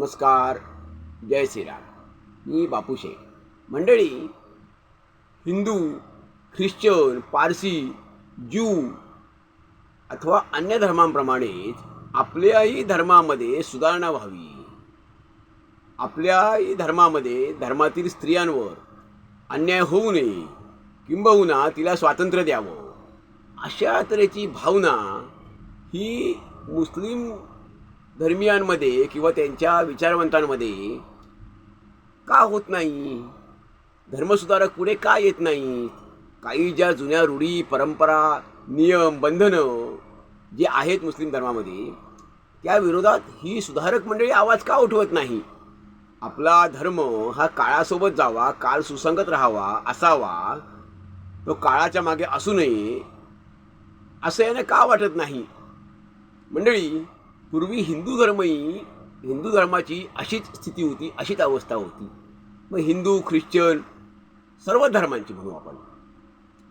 नमस्कार जय श्रीराम. मी बापूशे मंडळी Hindu Christian Parsi Jew अथवा अन्य धर्मांप्रमाणेच आपल्याही धर्मामध्ये सुधारणा व्हावी. आपल्याही धर्मामध्ये धर्मातील स्त्रियांवर अन्याय होऊ नये किंबहुना तिला स्वातंत्र्य द्यावं. अशा तऱ्हेची भावना ही मुस्लिम धर्मियांमध्ये किंवा त्यांच्या विचारवंतांमध्ये का होत नाही? धर्मसुधारक पुढे का येत नाहीत काही ज्या जुन्या रूढी परंपरा नियम बंधनं जे आहेत मुस्लिम धर्मामध्ये त्या विरोधात ही सुधारक मंडळी आवाज का उठवत नाही? आपला धर्म हा काळासोबत जावा काळ सुसंगत राहावा असावा. तो काळाच्या मागे असू नये असं याने का वाटत नाही? मंडळी पूर्वी हिंदू धर्मही हिंदू धर्माची अशीच स्थिती होती अशीच अवस्था होती. मग हिंदू ख्रिश्चन सर्व धर्मांची म्हणू आपण.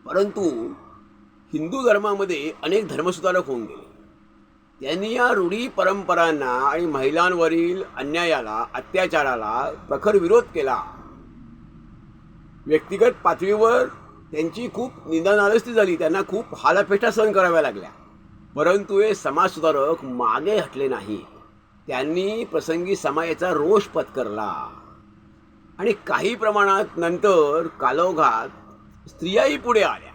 परंतु हिंदू धर्मामध्ये अनेक धर्मसुधारक होऊन गेले. त्यांनी या रूढी परंपरांना आणि महिलांवरील अन्यायाला अत्याचाराला प्रखर विरोध केला. व्यक्तिगत पातळीवर त्यांची खूप निंदनालस्ती झाली. त्यांना खूप हालापेटा सहन कराव्या लागल्या. परंतु हे समाजसुधारक मागे हटले नाही. त्यांनी प्रसंगी समाजाचा रोष पत्करला. आणि काही प्रमाणात नंतर कालोघात स्त्रियाही पुढे आल्या.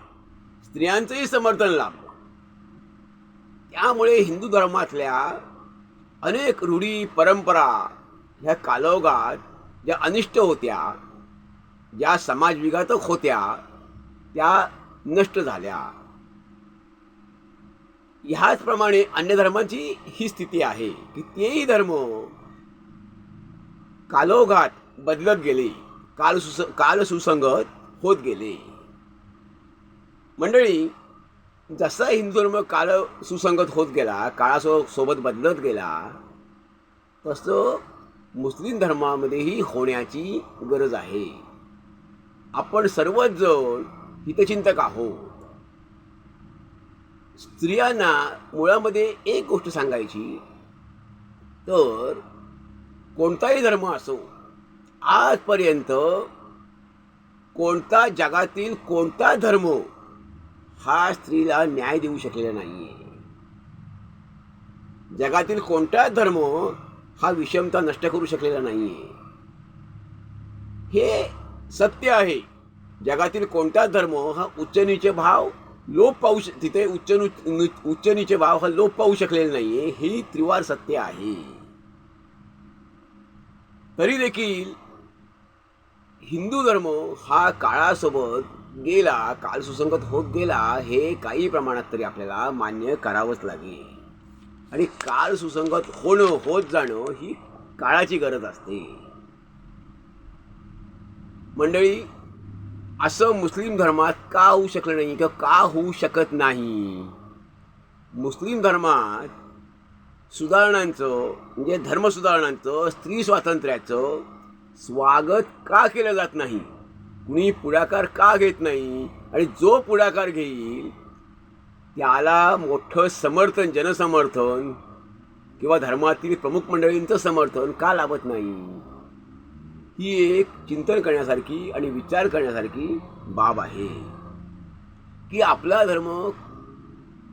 स्त्रियांचंही समर्थन लाभलं. त्यामुळे हिंदू धर्मातल्या अनेक रूढी परंपरा ह्या कालोगात ज्या अनिष्ट होत्या ज्या समाजविघातक होत्या त्या नष्ट झाल्या. ह्याचप्रमाणे अन्य धर्मांची ही स्थिती आहे. की तेही धर्म कालोघात बदलत गेले काल सुस काल सुसंगत होत गेले. मंडळी जसा हिंदू धर्म काल सुसंगत होत गेला काळासो सोबत बदलत गेला तसं मुस्लिम धर्मामध्येही होण्याची गरज आहे. आपण सर्वच जण हितचिंतक आहोत. स्त्रियांना मुळामध्ये एक गोष्ट सांगायची तर कोणताही धर्म असो आजपर्यंत कोणता जगातील कोणता धर्म हा स्त्रीला न्याय देऊ शकलेला नाही आहे जगातील कोणताच धर्म हा विषमता नष्ट करू शकलेला नाही आहे हे सत्य आहे. जगातील कोणताच धर्म हा उच्च नीचे भाव लोप पाहू श तिथे उच्च उच्च नीचे भाव हा लोप पाहू शकलेला नाहीये. ही त्रिवार सत्य आहे. तरी देखील हिंदू धर्म हा काळासोबत गेला काल सुसंगत होत गेला हे काही प्रमाणात तरी आपल्याला मान्य करावंच लागेल. आणि काळ सुसंगत होणं होत जाणं ही काळाची गरज असते. मंडळी असं मुस्लिम धर्मात का होऊ शकलं नाही किंवा का होऊ शकत नाही? मुस्लिम धर्मात सुधारणांचं म्हणजे धर्मसुधारणांचं स्त्री स्वातंत्र्याचं स्वागत का केलं जात नाही? कुणी पुढाकार का घेत नाही? आणि जो पुढाकार घेईल त्याला मोठं समर्थन जनसमर्थन किंवा धर्मातील प्रमुख मंडळींचं समर्थन का लाभत नाही? ही एक चिंतन करण्यासारखी आणि विचार करण्यासारखी बाब आहे. की आपला धर्म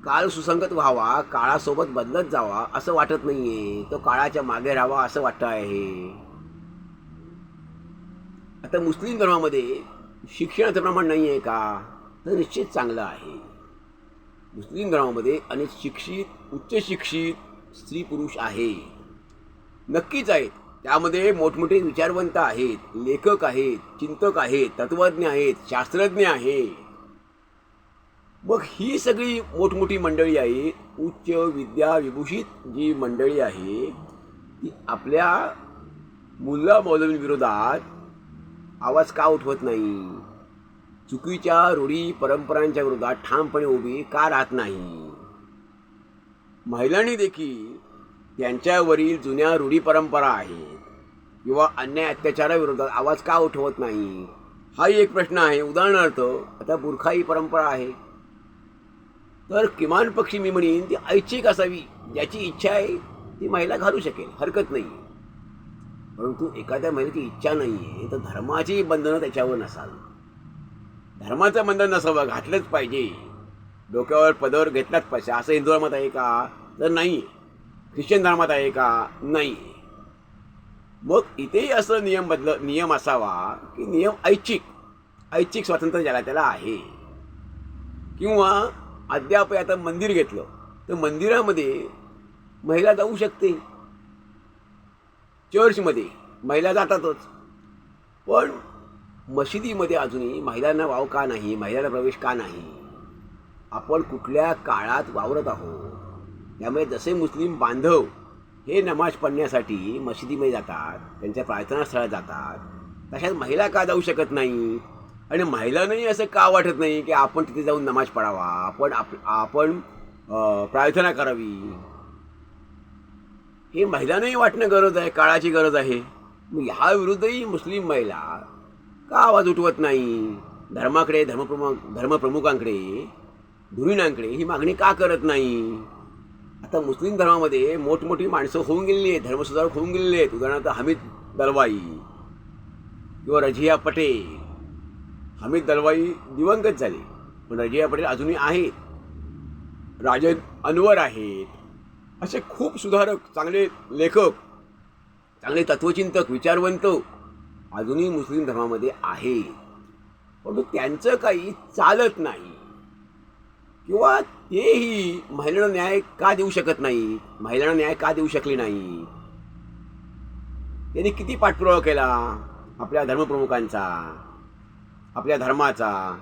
काल सुसंगत व्हावा काळासोबत बदलत जावा असं वाटत नाहीये. तो काळाच्या मागे राहावा असं वाटतं आहे. आता मुस्लिम धर्मामध्ये शिक्षणाचं प्रमाण नाही आहे का? तर निश्चित चांगलं आहे. मुस्लिम धर्मामध्ये अनेक शिक्षित उच्च शिक्षित स्त्री पुरुष आहे. नक्कीच आहेत. त्यामध्ये मोठमोठे विचारवंत आहेत लेखक आहेत चिंतक आहेत तत्वज्ञ आहेत शास्त्रज्ञ आहे मग ही सगळी मोठमोठी मंडळी आहे उच्च विद्या विभूषित जी मंडळी आहे ती आपल्या मुल्ला मौलवींविरोधात आवाज का उठवत नाही? चुकीच्या रूढी परंपरांच्या विरोधात ठामपणे उभी का राहत नाही? महिलांनी देखील त्यांच्यावरील जुन्या रूढी परंपरा आहेत. किंवा अन्याय अत्याचाराविरोधात आवाज का उठवत नाही? हाही एक प्रश्न आहे. उदाहरणार्थ आता बुरखा ही परंपरा आहे. तर किमान पक्षी मी म्हणेन ती ऐच्छिक असावी. ज्याची इच्छा आहे ती महिला घालू शकेल. हरकत नाही. परंतु एखाद्या महिलेची इच्छा नाही आहे तर धर्माची बंधनं त्याच्यावर नसावी. धर्माचं बंधन नसावं घातलंच पाहिजे. डोक्यावर पदर घेतलाच पाहिजे. असं हिंदू धर्मात आहे का? तर नाही ख्रिश्चन धर्मात आहे का? नाही. मग इथेही असं नियम बदल नियम असावा की नियम ऐच्छिक. ऐच्छिक स्वातंत्र्य ज्याला त्याला आहे. किंवा अद्याप आता मंदिर घेतलं तर मंदिरामध्ये महिला जाऊ शकते. चर्चमध्ये महिला जातातच. पण मशिदीमध्ये अजूनही महिलांना वाव का नाही? महिलांना प्रवेश का नाही? आपण कुठल्या काळात वावरत आहोत? त्यामुळे जसे मुस्लिम बांधव हे नमाज पडण्यासाठी मशिदीमध्ये जातात त्यांच्या प्रार्थनास्थळात जातात तशाच महिला का जाऊ शकत नाही? आणि महिलांनाही असं का वाटत नाही की आपण तिथे जाऊन नमाज पडावा आपण आप आपण प्रार्थना करावी. हे महिलांनाही वाटणं गरज आहे काळाची गरज आहे. मग ह्या विरुद्धही मुस्लिम महिला का आवाज उठवत नाही? धर्माकडे धर्मप्रमुख धर्मप्रमुखांकडे गुरुणांकडे ही मागणी का करत नाही? आता मुस्लिम धर्मामध्ये मोठमोठी माणसं होऊन गेलेली आहेत धर्मसुधारक होऊन गेलेले आहेत. उदाहरणार्थ हमीद दलवाई किंवा रजिया पटेल. हमीद दलवाई दिवंगत झाले पण रजिया पटेल अजूनही आहेत. राजन अनवर आहेत. असे खूप सुधारक चांगले लेखक चांगले तत्वचिंतक विचारवंत अजूनही मुस्लिम धर्मामध्ये आहेत. परंतु त्यांचं काही चालत नाही. किंवा तेही महिलांना न्याय का देऊ शकत नाही? महिलांना न्याय का देऊ शकले नाही? त्यांनी किती पाठपुरावा केला? आपल्या धर्मप्रमुखांचा आपल्या धर्माचा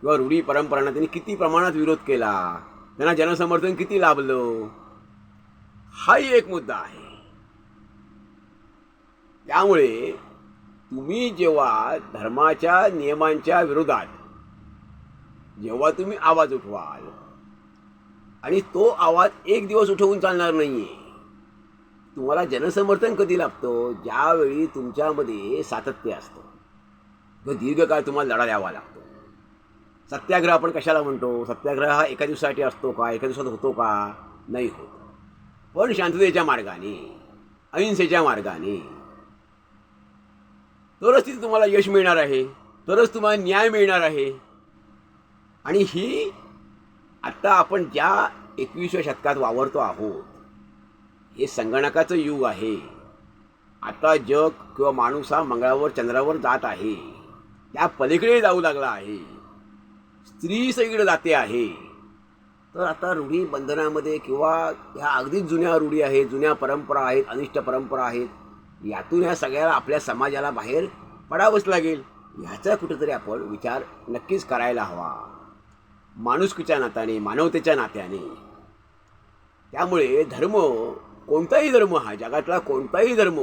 किंवा रूढी परंपरांना त्यांनी किती प्रमाणात विरोध केला? त्यांना जनसमर्थन किती लाभलं? हाही एक मुद्दा आहे. त्यामुळे तुम्ही जेव्हा धर्माच्या नियमांच्या विरोधात जेव्हा तुम्ही आवाज उठवाल. आणि तो आवाज एक दिवस उठवून चालणार नाहीये. तुम्हाला जनसमर्थन कधी लागतं ज्यावेळी तुमच्यामध्ये सातत्य असतं. व दीर्घकाळ तुम्हाला लढा द्यावा लागतो. सत्याग्रह आपण कशाला म्हणतो? सत्याग्रह हा एका दिवसासाठी असतो का? एका दिवसात होतो का? नाही होत. पण शांततेच्या मार्गाने अहिंसेच्या मार्गाने तरच तिथे तुम्हाला यश मिळणार आहे. तरच तुम्हाला न्याय मिळणार आहे. आणि ही आत्ता आपण ज्या एकविसव्या शतकात वावरतो आहोत हे संगणकाचं युग आहे. आता जग किंवा माणूस हा मंगळावर चंद्रावर जात आहे. त्या पलीकडे जाऊ लागला आहे. स्त्री सगळीकडे जाते आहे. तर आता रूढी बंधनामध्ये किंवा ह्या अगदीच जुन्या रूढी आहेत जुन्या परंपरा आहेत अनिष्ट परंपरा आहेत यातून ह्या सगळ्याला आपल्या समाजाला बाहेर पडावंच लागेल. ह्याचा कुठेतरी आपण विचार नक्कीच करायला हवा. माणुसकीच्या नात्याने मानवतेच्या नात्याने. त्यामुळे धर्म कोणताही धर्म हा जगातला कोणताही धर्म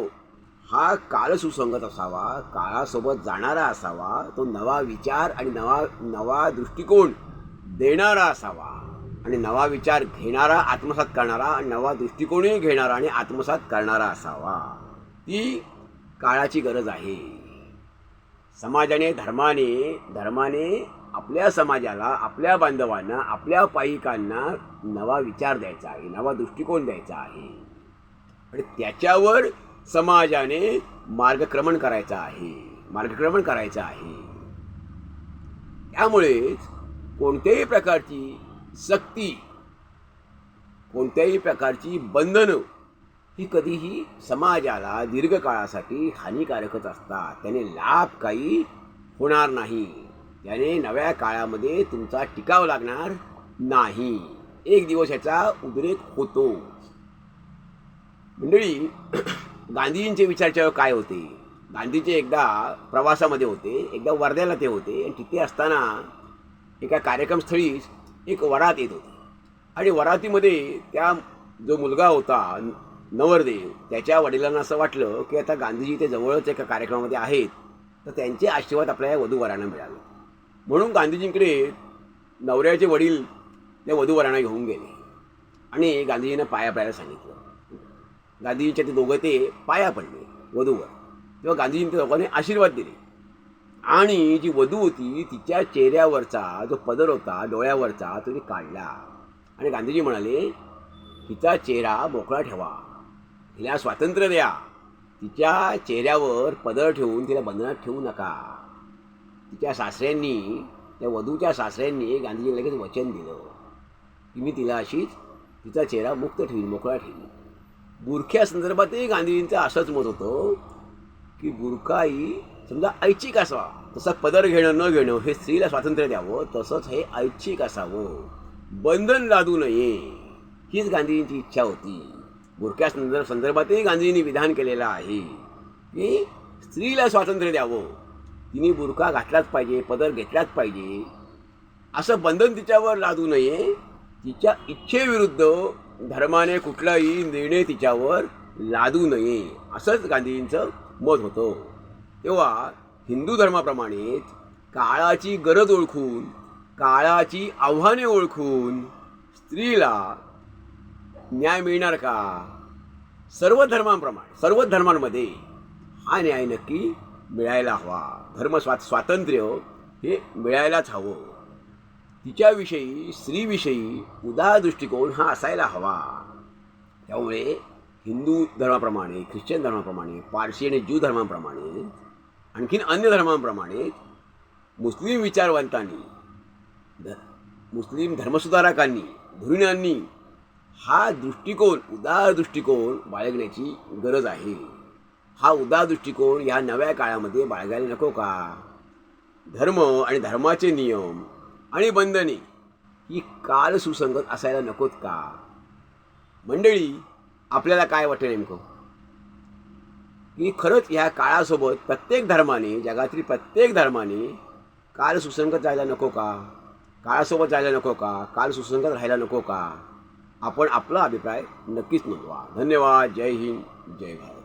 हा कालसुसंगत असावा काळासोबत जाणारा असावा तो नवा विचार आणि नवा नवा दृष्टिकोन देणारा असावा आणि नवा विचार घेणारा आत्मसात करणारा आणि नवा दृष्टिकोनही घेणारा आणि आत्मसात करणारा असावा. ती काळाची गरज आहे. समाजाने धर्माने धर्माने आपल्या समाजाला आपल्या बांधवांना आपल्या पायिकांना नवा विचार द्यायचा आहे नवा दृष्टिकोन द्यायचा आहे. आणि त्याच्यावर समाजाने मार्गक्रमण करायचं आहे मार्गक्रमण करायचं आहे. त्यामुळेच कोणत्याही प्रकारची सक्ती कोणत्याही प्रकारची बंधनं ही कधीही समाजाला दीर्घकाळासाठी हानिकारकच असतात. त्याने लाभ काही होणार नाही. त्याने नव्या काळामध्ये तुमचा टिकाव लागणार नाही. एक दिवस याचा उद्रेक होतो. मंडळी गांधीजींचे विचार जेव्हा काय होते? गांधीचे एकदा प्रवासामध्ये होते एकदा वर्ध्याला ते होते आणि तिथे असताना एका कार्यक्रमस्थळी एक वरात येत होती. आणि वरातीमध्ये त्या जो मुलगा होता नवरदेव त्याच्या वडिलांना असं वाटलं की आता गांधीजी ते जवळच एका कार्यक्रमामध्ये आहेत तर त्यांचे आशीर्वाद आपल्या या वधूवरांना मिळाले. म्हणून गांधीजींकडे नवऱ्याचे वडील त्या वधूवरांना घेऊन गेले. आणि गांधीजींना पाया पडायला सांगितलं. गांधीजींच्या ते दोघं ते पाया पडले वधूवर. तेव्हा गांधीजींनी त्या दोघांनी आशीर्वाद दिले. आणि जी वधू होती तिच्या चेहऱ्यावरचा जो पदर होता डोळ्यावरचा तो ती काढला. आणि गांधीजी म्हणाले हिचा चेहरा मोकळा ठेवा. हिला स्वातंत्र्य द्या. तिच्या चेहऱ्यावर पदर ठेवून तिला बंधनात ठेवू नका. तिच्या सासऱ्यांनी त्या वधूच्या सासऱ्यांनी गांधीजी लगेच वचन दिलं. की मी तिला अशीच तिचा चेहरा मुक्त ठेवीन मोकळा ठेवीन. बुरख्या संदर्भातही गांधीजींचं असंच मत होतं की बुरखा ही समजा ऐच्छिक असावा. तसा पदर घेणं न घेणं हे स्त्रीला स्वातंत्र्य द्यावं तसंच हे ऐच्छिक असावं. बंधन लादू नये हीच गांधीजींची इच्छा होती. बुरख्या संदर्भ संदर्भातही गांधीजींनी विधान केलेलं आहे की स्त्रीला स्वातंत्र्य द्यावं. तिने बुरखा घातलाच पाहिजे पदर घेतलाच पाहिजे. असं बंधन तिच्यावर लादू नये. तिच्या इच्छेविरुद्ध धर्माने कुठलाही निर्णय तिच्यावर लादू नये. असंच गांधीजींचं मत होतं. तेव्हा हिंदू धर्माप्रमाणेच काळाची गरज ओळखून काळाची आव्हाने ओळखून स्त्रीला न्याय मिळणार का? सर्व धर्मांप्रमाणे सर्व धर्मांमध्ये हा न्याय नक्की मिळायला हवा. धर्म स्वा स्वातंत्र्य हो, हे मिळायलाच हवं. तिच्याविषयी स्त्रीविषयी उदार दृष्टिकोन हा असायला हवा. त्यामुळे हिंदू धर्माप्रमाणे ख्रिश्चन धर्माप्रमाणे पारशी आणि ज्यू धर्माप्रमाणे आणखीन अन्य धर्मांप्रमाणे मुस्लिम विचारवंतांनी ध मुस्लिम धर्मसुधारकांनी धुरीणांनी हा दृष्टिकोन उदार दृष्टिकोन बाळगण्याची गरज आहे. हा उदार दृष्टिकोन या नव्या काळामध्ये बाळगायला नको का? धर्म आणि धर्माचे नियम आणि बंधने ही काल सुसंगत असायला नकोत का? मंडळी आपल्याला काय वाटेल नेमकं? की खरंच ह्या काळासोबत प्रत्येक धर्माने जगातील प्रत्येक धर्माने काल सुसंगत जायला नको का? काळासोबत जायला नको का? काल सुसंगत राहायला नको का? आपण आपला अभिप्राय नक्कीच नोंदवा. धन्यवाद. जय हिंद. जय भारत.